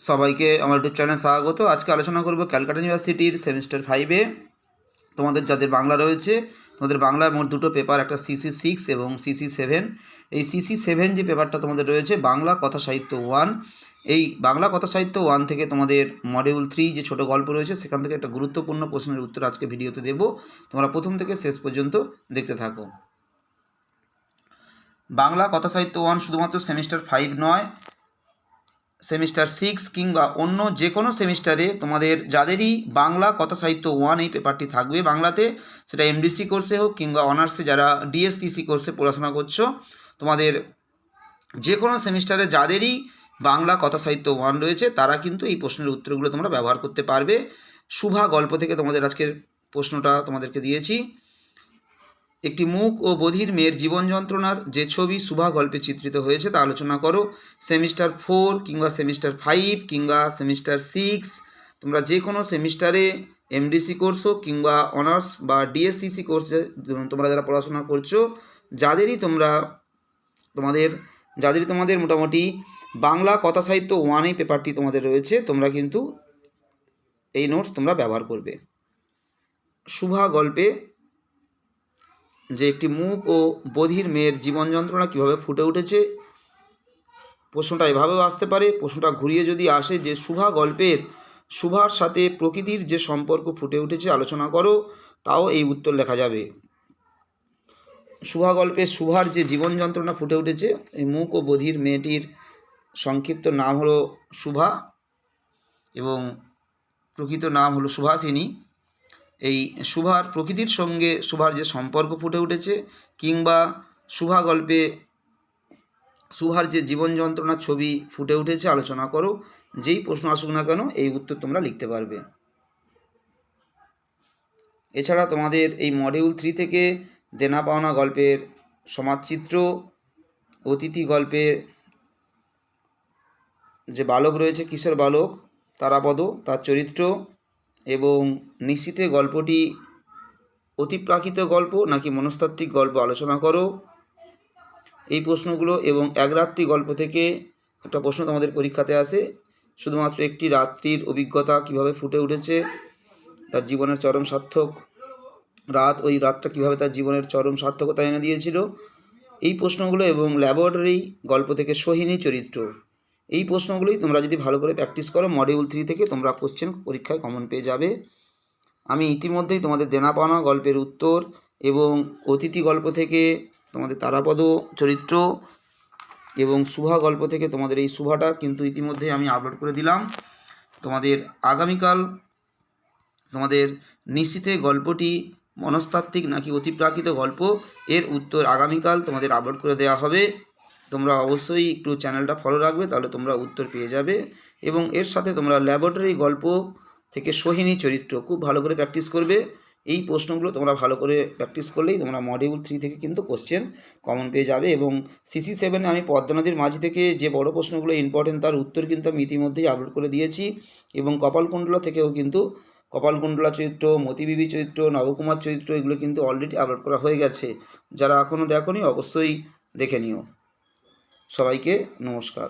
সবাইকে আমার ইউটিউব চ্যানেলে স্বাগত। আজকে আলোচনা করব ক্যালকাটা ইউনিভার্সিটির সেমিস্টার ফাইভে তোমাদের যাদের বাংলা রয়েছে, তোমাদের বাংলায় মোট দুটো পেপার একটা সিসি সিক্স এবং সিসি সেভেন এই সিসি সেভেন যে পেপারটা তোমাদের রয়েছে, বাংলা কথা সাহিত্য ওয়ান এই বাংলা কথা সাহিত্য ওয়ান থেকে তোমাদের মডিউল থ্রি যে ছোট গল্প রয়েছে, সেখান থেকে একটা গুরুত্বপূর্ণ প্রশ্নের উত্তর আজকে ভিডিওতে দেবো। তোমরা প্রথম থেকে শেষ পর্যন্ত দেখতে থাকো। বাংলা কথা সাহিত্য ওয়ান শুধুমাত্র সেমিস্টার ফাইভ নয় সেমিস্টার সিক্স কিংবা অন্য যে কোনো সেমিস্টারে তোমাদের যাদেরই বাংলা কথা সাহিত্য ওয়ান এই পেপারটি থাকবে, বাংলাতে সেটা এমডিসি কোর্সে হোক কিংবা অনার্সে যারা ডিএসটিসি কোর্সে পড়াশোনা করছ, তোমাদের যে কোনো সেমিস্টারে যাদেরই বাংলা কথা সাহিত্য ওয়ান রয়েছে, তারা কিন্তু এই প্রশ্নের উত্তরগুলো তোমরা ব্যবহার করতে পারবে। শুভা গল্প থেকে তোমাদের আজকের প্রশ্নটা তোমাদেরকে দিয়েছি। একটি মুখ ও বধির মেয়ের জীবন যন্ত্রণার যে ছবি শুভা গল্পে চিত্রিত হয়েছে তা আলোচনা করো। সেমিস্টার ফোর কিংবা সেমিস্টার ফাইভ কিংবা সেমিস্টার সিক্স, তোমরা যে কোনো সেমিস্টারে এমডিসি কোর্স হোক কিংবা অনার্স বা ডিএসসিসি কোর্সে তোমরা যারা পড়াশোনা করছ, যাদেরই তোমরা তোমাদের, যাদেরই তোমাদের মোটামুটি বাংলা কথা সাহিত্য ওয়ানে পেপারটি তোমাদের রয়েছে, তোমরা কিন্তু এই নোটস তোমরা ব্যবহার করবে। শুভা গল্পে যে একটি মুখ ও বধির মেয়ের জীবন যন্ত্রণা কীভাবে ফুটে উঠেছে, প্রশ্নটা এভাবেও আসতে পারে। প্রশ্নটা ঘুরিয়ে যদি আসে যে শুভা গল্পের শুভার সাথে প্রকৃতির যে সম্পর্ক ফুটে উঠেছে আলোচনা করো, তাও এই উত্তর লেখা যাবে। শুভা গল্পে শুভার যে জীবন যন্ত্রণা ফুটে উঠেছে, এই মুখ ও বধির মেয়েটির সংক্ষিপ্ত নাম হলো শুভা এবং প্রকৃত নাম হলো সুভাষিনী এই শুভার প্রকৃতির সঙ্গে শুভার যে সম্পর্ক ফুটে উঠেছে কিংবা শুভা গল্পে শুভার যে জীবন যন্ত্রণার ছবি ফুটে উঠেছে, আলোচনা করো। যেই প্রশ্ন আসুক না কেন, এই উত্তর তোমরা লিখতে পারবে। এছাড়া তোমাদের এই মডিউল থ্রি থেকে দেনা পাওনা গল্পের সমাজচিত্র, অতিথি গল্পে যে বালক রয়েছে, কিশোর বালক, তারাপদ, তার চরিত্র এবং নিশ্চিতে গল্পটি অতিপ্রাকৃত গল্প নাকি মনস্তাত্ত্বিক গল্প আলোচনা করো। এই প্রশ্নগুলো এবং এক রাত্রি গল্প থেকে একটা প্রশ্ন তোমাদের পরীক্ষাতে আসে। শুধুমাত্র একটি রাত্রির অভিজ্ঞতা কীভাবে ফুটে উঠেছে, তার জীবনের চরম সার্থক। রাত, ওই রাতটা কীভাবে তার জীবনের চরম সার্থকতা এনে দিয়েছিল। এই প্রশ্নগুলো এবং ল্যাবরেটরি গল্প থেকে সোহিনী চরিত্র। এই প্রশ্নগুলোই তোমরা যদি ভালো করে প্র্যাকটিস করো মডিউল থ্রি থেকে তোমরা কোশ্চেন পরীক্ষায় কমন পেয়ে যাবে। আমি ইতিমধ্যেই তোমাদের দেনা পাওনা গল্পের উত্তর এবং অতিথি গল্প থেকে তোমাদের তারাপদ চরিত্র এবং শুভা গল্প থেকে তোমাদের এই শুভাটা কিন্তু ইতিমধ্যেই আমি আপলোড করে দিলাম। তোমাদের আগামীকাল তোমাদের নিশ্চিতে গল্পটি মনস্তাত্ত্বিক নাকি অতিপ্রাকৃত গল্প এর উত্তর আগামীকাল তোমাদের আপলোড করে দেওয়া হবে। তোমরা অবশ্যই একটু চ্যানেলটা ফলো রাখবে, তাহলে তোমরা উত্তর পেয়ে যাবে। এবং এর সাথে তোমরা ল্যাবরেটরি গল্প থেকে সোহিনী চরিত্র খুব ভালো করে প্র্যাকটিস করবে। এই প্রশ্নগুলো তোমরা ভালো করে প্র্যাকটিস করলেই তোমরা মডিউল থ্রি থেকে কিন্তু কোশ্চেন কমন পেয়ে যাবে। এবং সিসি সেভেনে আমি পদ্মা নদীর মাঝি থেকে যে বড় প্রশ্নগুলো ইম্পর্টেন্ট তার উত্তর কিন্তু আমি ইতিমধ্যেই আপলোড করে দিয়েছি। এবং কপালকুণ্ডলা থেকেও কিন্তু কপালকুণ্ডলা চরিত্র, মতিবিবি চরিত্র, নবকুমার চরিত্র এগুলো কিন্তু অলরেডি আপলোড করা হয়ে গেছে। যারা এখনও দেখনি, অবশ্যই দেখে নিও। সবাইকে নমস্কার।